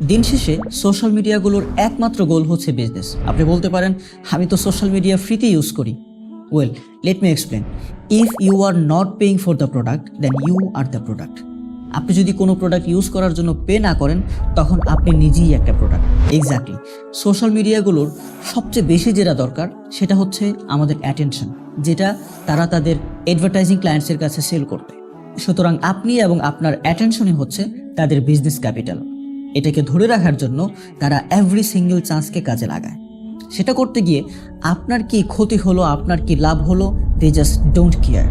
দিন শেষে সোশ্যাল মিডিয়াগুলোর একমাত্র গোল হচ্ছে বিজনেস আপনি বলতে পারেন, আমি তো সোশ্যাল মিডিয়া ফ্রিতে ইউজ করি। Well let me explain if you are not paying for the product then you are the product আপনি যদি কোনো প্রোডাক্ট ইউজ করার জন্য পে না করেন, তখন আপনি নিজেই একটা প্রোডাক্ট এক্স্যাক্টলি সোশ্যাল মিডিয়াগুলোর সবচেয়ে বেশি যেটা দরকার, সেটা হচ্ছে আমাদের অ্যাটেনশন যেটা তারা তাদের অ্যাডভার্টাইজিং ক্লায়েন্টসের কাছে সেল করবে। সুতরাং আপনি এবং আপনার অ্যাটেনশনই হচ্ছে তাদের বিজনেস ক্যাপিটাল এটাকে ধরে রাখার জন্য তারা এভরি সিঙ্গেল চান্সকে কাজে লাগায়। সেটা করতে গিয়ে আপনার কি ক্ষতি হলো, আপনার কি লাভ হলো they just don't care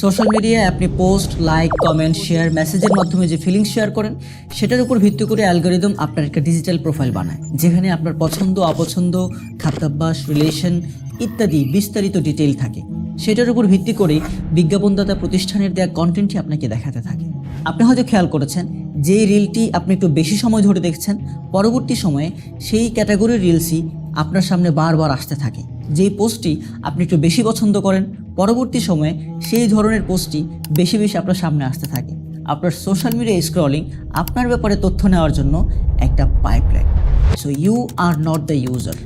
social মিডিয়ায় আপনি পোস্ট লাইক কমেন্ট শেয়ার মেসেজের মাধ্যমে যে ফিলিংস শেয়ার করেন, সেটার উপর ভিত্তি করে অ্যালগোরিদম আপনার একটা ডিজিটাল প্রোফাইল বানায়, যেখানে আপনার পছন্দ, অপছন্দ, খাদ্যাভ্যাস রিলেশন ইত্যাদি বিস্তারিত ডিটেইল থাকে। সেটার উপর ভিত্তি করে বিজ্ঞাপনদাতা প্রতিষ্ঠানের দেওয়া কন্টেন্টই আপনাকে দেখাতে থাকে। আপনি হয়তো খেয়াল করেছেন, যেই রিলটি আপনি একটু বেশি সময় ধরে দেখছেন, পরবর্তী সময়ে সেই ক্যাটাগরির রিলসই আপনার সামনে বারবার আসতে থাকে। যেই পোস্টটি আপনি একটু বেশি পছন্দ করেন, পরবর্তী সময়ে সেই ধরনের পোস্টটি বেশি বেশি আপনার সামনে আসতে থাকে। আপনার সোশ্যাল মিডিয়া স্ক্রলিং আপনার ব্যাপারে তথ্য নেওয়ার জন্য একটা pipeline so you are not the user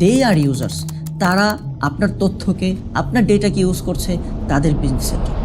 they are users তারা আপনার তথ্যকে আপনার ডেটাকে ইউজ করছে তাদের বিজনেসের জন্য